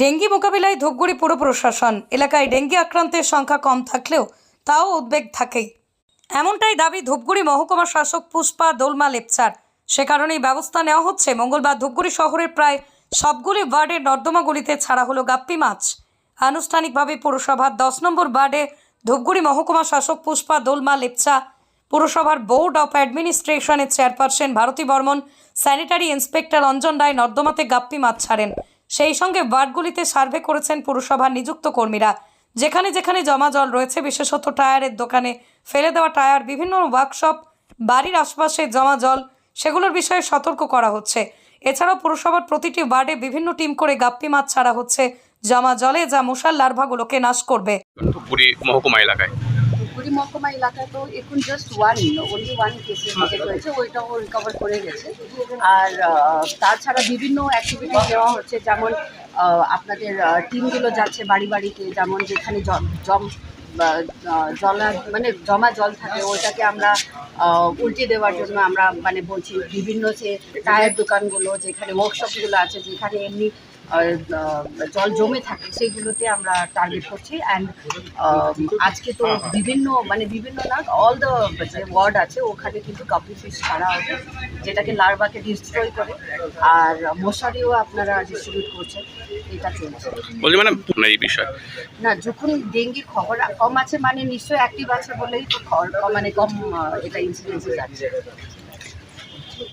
Dengue মোকাবিলায় ধূপগুড়ি পুর প্রশাসন। এলাকায় ডেঙ্গি আক্রান্তের সংখ্যা কম থাকলেও তাও উদ্বেগ থাকেই। এমনটাই দাবি ধূপগুড়ি মহকুমা শাসক পুষ্পা দোলমা লেপচার। সে কারণেই ব্যবস্থা নেওয়া হচ্ছে। মঙ্গলবার ধূপগুড়ি শহরের প্রায় সবগুলি ওয়ার্ডের নর্দমাগুলিতে ছাড়া হলো গাপ্পি মাছ। আনুষ্ঠানিকভাবে পুরসভার দশ নম্বর ওয়ার্ডে ধূপগুড়ি মহকুমা শাসক পুষ্পা দোলমা লেপচা, পুরসভার board of অ্যাডমিনিস্ট্রেশনের chairperson Bharati Barman, sanitary inspector Anjan Roy নর্দমাতে guppy মাছ ছাড়েন। সেই সঙ্গে ওয়ার্ডগুলিতে সার্ভে করেছেন পুরসভার নিযুক্ত কর্মীরা। যেখানে যেখানে জমা জল রয়েছে, বিশেষত টায়ারের দোকানে ফেলে দেওয়া টায়ার, বিভিন্ন ওয়ার্কশপ, বাড়ির আশপাশে জমা জল, সেগুলোর বিষয়ে সতর্ক করা হচ্ছে। এছাড়াও পুরসভার প্রতিটি ওয়ার্ডে বিভিন্ন টিম করে গাপ্পি মাছ ছাড়া হচ্ছে। জমা জলে যা মশার লার্ভাগুলোকে নাশ করবে। মহকুমা এলাকায়। ধূপগুড়ি মহকুমা এলাকায় তো এখন just one only one visit হয়েছে, ওইটাও রিকভার করে গেছে। আর তাছাড়া বিভিন্ন অ্যাক্টিভিটি দেওয়া হচ্ছে, যেমন আপনাদের টিমগুলো যাচ্ছে বাড়ি বাড়িতে, যেমন যেখানে জম জলা মানে জমা জল থাকে, ওইটাকে আমরা উল্টে দেওয়ার জন্য আমরা মানে বলছি, বিভিন্ন যে টায়ার দোকানগুলো, যেখানে ওয়ার্কশপগুলো আছে, যেখানে এমনি জল জমে থাকে সেইগুলোতে আমরা টার্গেট করছি। অ্যান্ড আজকে তো বিভিন্ন মানে বিভিন্ন না অল দ্য যে ওয়ার্ড আছে ওখানে কিন্তু কাপড় ফিশ ছাড়া হবে যেটাকে লার্ভাকে ডিস্ট্রয় করে। আর মশারিও আপনারা ডিস্ট্রিবিউট করছেন এটা চলছে। বলছি মানে এই বিষয়? না যখন ডেঙ্গি খবর কম আছে মানে নিশ্চয়ই অ্যাক্টিভ আছে বলেই তো মানে কম এটা ইনসিডেন্সেস আছে